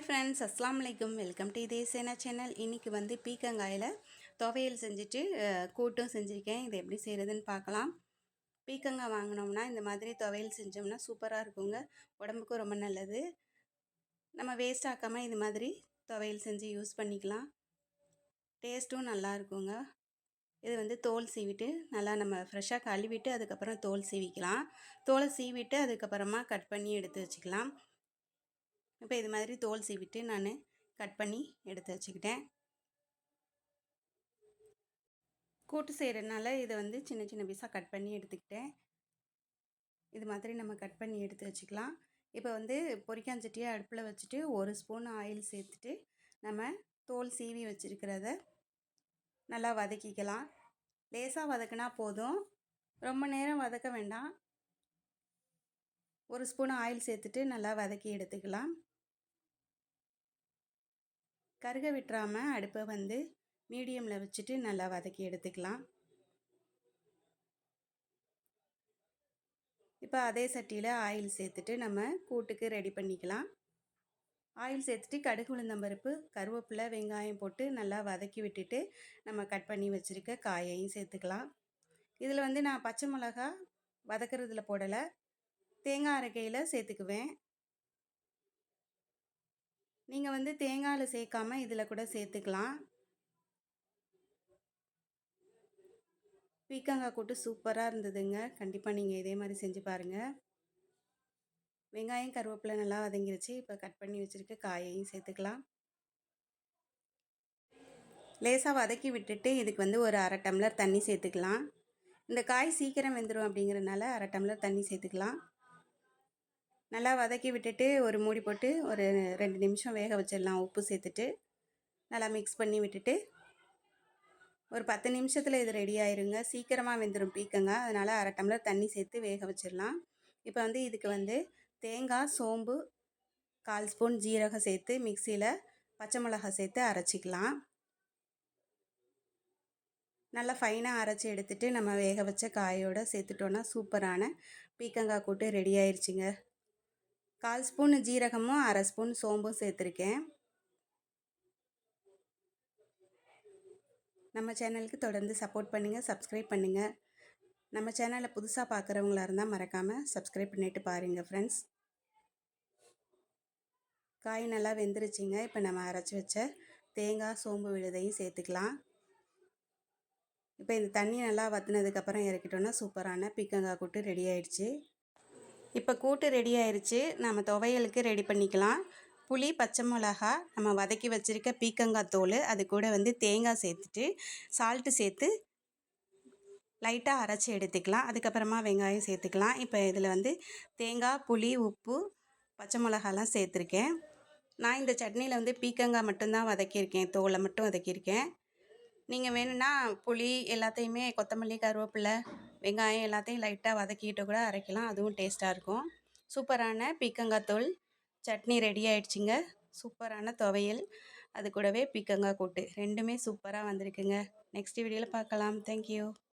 Hi friends அஸ்லாம் வலைக்கம் welcome to இதே சேனா சேனல். இன்றைக்கி வந்து பீக்கங்காயில் துவையல் செஞ்சுட்டு கூட்டும் செஞ்சுருக்கேன். இது எப்படி செய்கிறதுன்னு பார்க்கலாம். பீக்கங்காய் வாங்கினோம்னா இந்த மாதிரி துவையல் செஞ்சோம்னா சூப்பராக இருக்குங்க. உடம்புக்கும் ரொம்ப நல்லது. நம்ம வேஸ்ட் ஆக்காமல் இது மாதிரி துவையல் செஞ்சு யூஸ் பண்ணிக்கலாம். டேஸ்ட்டும் நல்லா இருக்குங்க. இது வந்து தோல் சீவிட்டு நல்லா நம்ம ஃப்ரெஷ்ஷாக கழுவிட்டு அதுக்கப்புறம் தோல் சீவிக்கலாம். தோலை சீவிட்டு அதுக்கப்புறமா கட் பண்ணி எடுத்து வச்சுக்கலாம். இப்போ இது மாதிரி தோல் சீவிட்டு நான் கட் பண்ணி எடுத்து வச்சுக்கிட்டேன். கூட்டு செய்கிறதுனால இதை வந்து சின்ன சின்ன பீஸாக கட் பண்ணி எடுத்துக்கிட்டேன். இது மாதிரி நம்ம கட் பண்ணி எடுத்து வச்சுக்கலாம். இப்போ வந்து பொரிக்காஞ்சட்டியை அடுப்பில் வச்சுட்டு ஒரு ஸ்பூன் ஆயில் சேர்த்துட்டு நம்ம தோல் சீவி வச்சுருக்கிறத நல்லா வதக்கிக்கலாம். லேசாக வதக்கினா போதும். ரொம்ப நேரம் வதக்க வேண்டாம். ஒரு ஸ்பூன் ஆயில் சேர்த்துட்டு நல்லா வதக்கி எடுத்துக்கலாம். கருக விட்டுறாமல் அடுப்பை வந்து மீடியமில் வச்சுட்டு நல்லா வதக்கி எடுத்துக்கலாம். இப்போ அதே சட்டியில் ஆயில் சேர்த்துட்டு நம்ம கூட்டுக்கு ரெடி பண்ணிக்கலாம். ஆயில் சேர்த்துட்டு கடுகு உளுந்தம்பருப்பு கருவேப்பிலை வெங்காயம் போட்டு நல்லா வதக்கி விட்டுட்டு நம்ம கட் பண்ணி வச்சுருக்க காயையும் சேர்த்துக்கலாம். இதில் வந்து நான் பச்சை மிளகா வதக்கிறதுல போடலை. தேங்காய் அரைக்கையில் சேர்த்துக்குவேன். நீங்கள் வந்து தேங்காயில் சேர்க்காம இதில் கூட சேர்த்துக்கலாம். பீக்கங்காய் கூட்டு சூப்பராக இருந்ததுங்க. கண்டிப்பாக நீங்கள் இதே மாதிரி செஞ்சு பாருங்கள் வெங்காயம் கருவேப்பிலை நல்லா வதங்கிருச்சு. இப்போ கட் பண்ணி வச்சுருக்க காயையும் சேர்த்துக்கலாம். லேசாக வதக்கி விட்டுட்டு இதுக்கு வந்து ஒரு அரை டம்ளர் தண்ணி சேர்த்துக்கலாம். இந்த காய் சீக்கிரம் வெந்துடும் அப்படிங்கிறனால அரை டம்ளர் தண்ணி சேர்த்துக்கலாம். நல்லா வதக்கி விட்டுட்டு ஒரு மூடி போட்டு ஒரு ரெண்டு நிமிஷம் வேக வச்சிடலாம். உப்பு சேர்த்துட்டு நல்லா மிக்ஸ் பண்ணி விட்டுட்டு ஒரு பத்து நிமிஷத்தில் இது ரெடி ஆயிருங்க. சீக்கிரமாக வெந்துடும் பீக்கங்க. அதனால் அரை டம்ளர் தண்ணி சேர்த்து வேக வச்சிடலாம். இப்போ வந்து இதுக்கு வந்து தேங்காய் சோம்பு கால் ஸ்பூன் ஜீரகம் சேர்த்து மிக்சியில் பச்சை மிளகாய் சேர்த்து அரைச்சிக்கலாம். நல்லா ஃபைனாக அரைச்சி எடுத்துகிட்டு நம்ம வேக வச்ச காயோடு சேர்த்துட்டோன்னா சூப்பரான பீக்கங்காய் கூட்டு ரெடி ஆயிடுச்சிங்க கால் ஸ்பூன் ஜீரகமும் அரை ஸ்பூன் சோம்பும் சேர்த்துருக்கேன். நம்ம சேனலுக்கு தொடர்ந்து சப்போர்ட் பண்ணுங்கள் சப்ஸ்கிரைப் பண்ணுங்கள் நம்ம சேனலை புதுசாக பார்க்குறவங்களா இருந்தால் மறக்காமல் சப்ஸ்கிரைப் பண்ணிவிட்டு பாருங்கள் ஃப்ரெண்ட்ஸ் காய் நல்லா வெந்துருச்சிங்க. இப்போ நம்ம அரைச்சி வச்ச தேங்காய் சோம்பு விழுதையும் சேர்த்துக்கலாம். இப்போ இந்த தண்ணி நல்லா வற்றினதுக்கப்புறம் இறக்கிட்டோன்னா சூப்பரான பீக்கங்காய் கூட்டு ரெடி ஆயிடுச்சு. இப்போ கூட்டு ரெடி ஆயிடுச்சு நம்ம துவையலுக்கு ரெடி பண்ணிக்கலாம். புளி பச்சை மிளகா நம்ம வதக்கி வச்சுருக்க பீக்கங்காய் தோல் அது கூட வந்து தேங்காய் சேர்த்துட்டு சால்ட்டு சேர்த்து லைட்டாக அரைச்சி எடுத்துக்கலாம். அதுக்கப்புறமா வெங்காயம் சேர்த்துக்கலாம். இப்போ இதில் வந்து தேங்காய் புளி உப்பு பச்சை மிளகாலாம் சேர்த்துருக்கேன். நான் இந்த சட்னியில் வந்து பீக்கங்காய் மட்டும்தான் வதக்கியிருக்கேன். தோலை மட்டும் வதக்கியிருக்கேன். நீங்கள் வேணும்னா புளி எல்லாத்தையுமே கொத்தமல்லி கருவேப்பிலை வெங்காயம் எல்லாத்தையும் லைட்டாக வதக்கிட்டு கூட அரைக்கலாம். அதுவும் டேஸ்ட்டாக இருக்கும். சூப்பரான பீக்கங்காய் தூள் சட்னி ரெடி ஆயிடுச்சுங்க. சூப்பரான துவையல். அது கூடவே பீக்கங்காய் கூட்டு. ரெண்டுமே சூப்பராக வந்திருக்குங்க. நெக்ஸ்ட் வீடியோவில் பார்க்கலாம். தேங்க்யூ